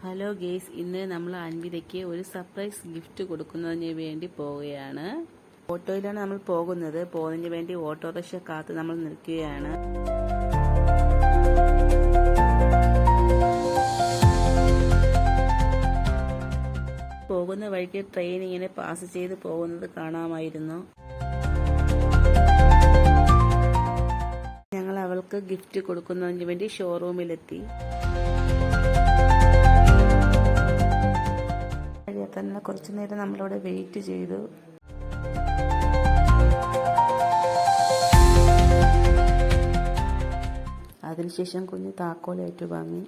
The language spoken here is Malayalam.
ഹലോ ഗേസ് ഇന്ന് നമ്മൾ അൻവിതയ്ക്ക് ഒരു സർപ്രൈസ് ഗിഫ്റ്റ് കൊടുക്കുന്നതിന് വേണ്ടി പോവുകയാണ്. ഓട്ടോയിലാണ് നമ്മൾ പോകുന്നത്. പോകുന്നതിന് വേണ്ടി ഓട്ടോറിക്ഷ കാത്ത് നമ്മൾ നിൽക്കുകയാണ്. പോകുന്ന വഴിക്ക് ട്രെയിൻ ഇങ്ങനെ പാസ് ചെയ്ത് പോകുന്നത് കാണാമായിരുന്നു. ഞങ്ങൾ അവൾക്ക് ഗിഫ്റ്റ് കൊടുക്കുന്നതിന് വേണ്ടി ഷോറൂമിലെത്തി തന്നെ കുറച്ചു നേരം നമ്മളവിടെ വെയിറ്റ് ചെയ്തു. അതിനുശേഷം കുഞ്ഞ് താക്കോലേറ്റു ഏറ്റുവാങ്ങി.